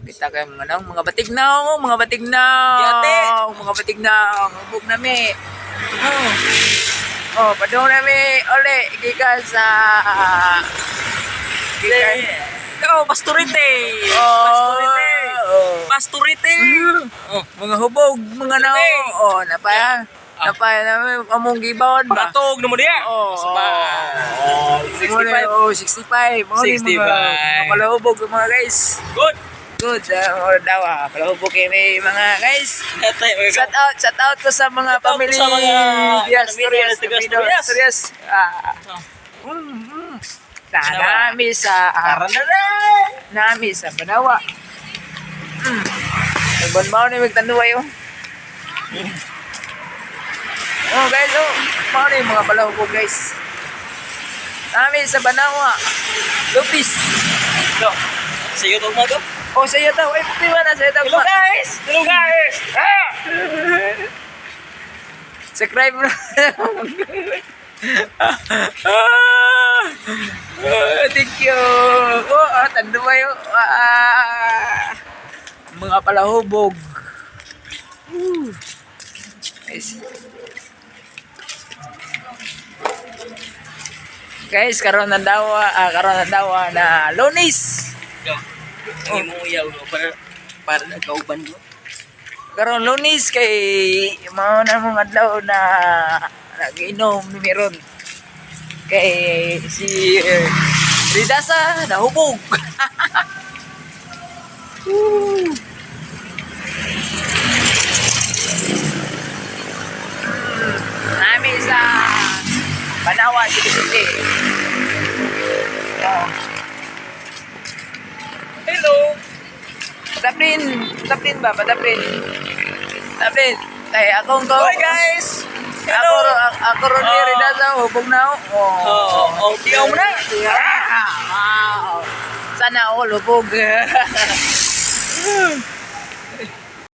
Kita kayo mga nang mga batignaw, mga batignaw. Yate. Mga batignaw. Hubog nami. Oh. Oh, padung nami ole gikan sa gikan. Oh, pasturite. Oh. Pasturite. Oh. Pasturite. Oh, mga hubog, mga nao. Oh, napaya. Napaya namin among gibawon ba? Batog na mo diya. Oh, Saba. oh, 65. Oh, 65. Mga ni 65. mga, mga palahubog mga guys. Good. Good, sa mga daw ah. Palahubog kami mga guys. Mga Shout out, shout out ko sa mga Shout out family. sa mga Yes, sa taga Torres, Asturias. Torres. Ah. Oh. Mm, mm. Na, nami sa Karandara. nami sa Banawa. Mm. Nagbon ni magtanduwa yun. Oh guys, oh. Mao ni mga palahubog guys. Nami sa Banawa. Lupis. Go. Sa YouTube mo. Oh, sa iyo daw. Ay, piwa na sa iyo daw. Hello guys. Hello guys. Ah! Subscribe na. Ah, thank you. Oh, ah, tanda ba yun? Ah, mga palahubog. Woo. Guys. Guys, karon na dawa, ah, karon na dawa na lunis. Go. Ang imong uyaw no para para nagkauban mo. Karon lunis kay mao na mong adlaw na nag-inom ni Meron. Kay si uh, Ridasa nahubog. Woo. Nami sa Banawa City City. Oh. Hello. Taplin, taplin ba? Pataplin. Taplin. Tay akong to. Hi guys. Ako Hello. ro ako ro ni Oh. Ridasa hubog na ako. Oh. Oh, oh, tiyaw mo na. Ah, wow. Sana all hubog.